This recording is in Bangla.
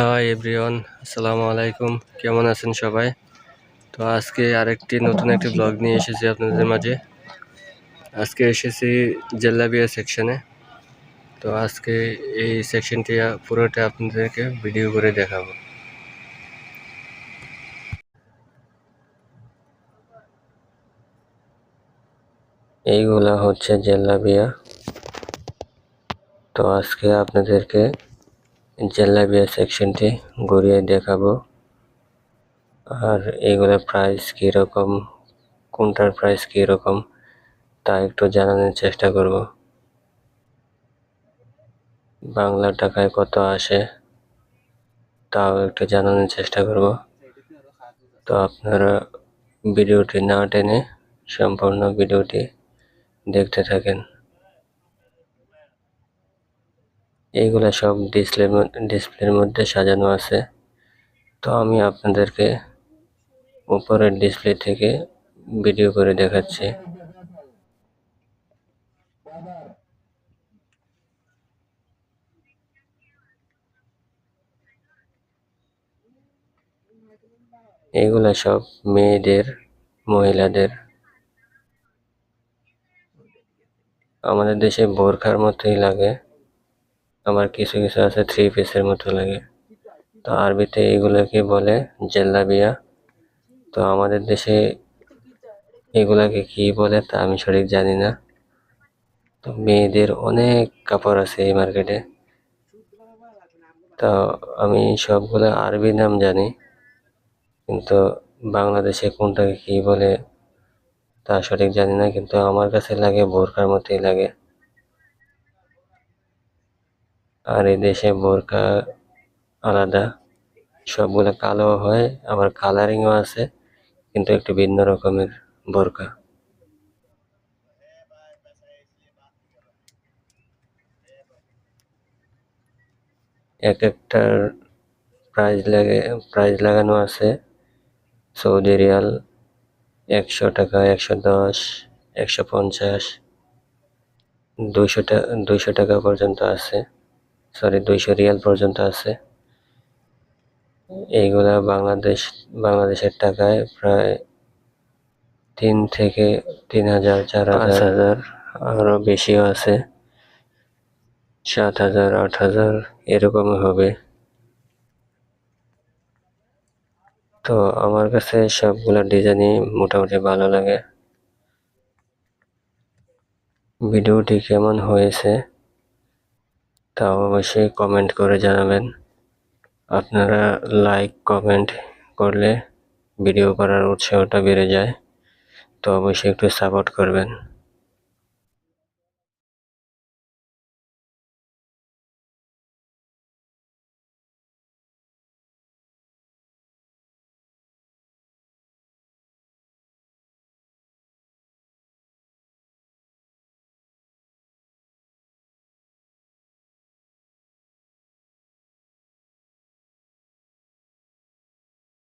হাই এভরিওয়ান আসসালামু আলাইকুম কেমন আছেন সবাই? তো আজকে আরেকটি নতুন একটি ব্লগ নিয়ে এসেছি আপনাদের মাঝে। আজকে এসেছি জেল্লাবিয়া সেকশনে তো আজকে এই সেকশনটি পুরোটা আপনাদেরকে ভিডিও করে দেখাবো। এইগুলা হচ্ছে জেল্লাবিয়া তো আজকে আপনাদেরকে জেলাবিয়া সেকশনটি ঘুরিয়ে দেখাবো। আর এগুলোর প্রাইস কীরকম, কোনটার প্রাইস কীরকম, তা একটু জানানোর চেষ্টা করব। বাংলা টাকায় কত আসে, তাও একটু জানানোর চেষ্টা করব। তো আপনারা ভিডিওটি না টেনে সম্পূর্ণ ভিডিওটি দেখতে থাকেন। এইগুলা সব ডিসপ্লের ডিসপ্লের মধ্যে সাজানো আছে। তো আমি আপনাদেরকে উপরের ডিসপ্লে থেকে ভিডিও করে দেখাচ্ছি। এগুলা সব মেয়েদের, মহিলাদের। আমাদের দেশে বোরখার মতোই লাগে। আবার কিছু কিছু আছে থ্রি পিসের মতো লাগে। তো আরবিতে এগুলোকে বলে জেল্লাবিয়া তো আমাদের দেশে এগুলাকে কি বলে তা আমি সঠিক জানি না। তো মেয়েদের অনেক কাপড় আছে এই মার্কেটে তো আমি সবগুলো আরবি নাম জানি, কিন্তু বাংলাদেশে কোনটাকে কি বলে তা সঠিক জানি না, কিন্তু আমার কাছে লাগে বোরকার মতোই লাগে। আর এই দেশে বোরকা আলাদা, সবগুলো কালো হয়, আবার কালারিংও আছে, কিন্তু একটু ভিন্ন রকমের বোরকা। এক একটার প্রাইজ লাগে প্রাইজ লাগানো আছে, সৌদি রিয়াল একশো টাকা, একশো দশ, একশো পঞ্চাশ, দুইশো টাকা দুইশো টাকা পর্যন্ত আছে। সরি, দুইশো রিয়াল পর্যন্ত আছে। এইগুলা বাংলাদেশ, বাংলাদেশের টাকায় প্রায় তিন থেকে তিন হাজার, চার হাজার। আরও বেশিও আছে। সাত হাজার, আট হাজার, এরকমই হবে। তো আমার কাছে সবগুলো ডিজাইনই মোটামুটি ভালো লাগে। ভিডিওটি কেমন হয়েছে? তাও অবশ্যই কমেন্ট করে জানাবেন। আপনারা লাইক কমেন্ট করলে ভিডিও করার উৎসাহটা বেড়ে যায়। তো অবশ্যই একটু সাপোর্ট করবেন।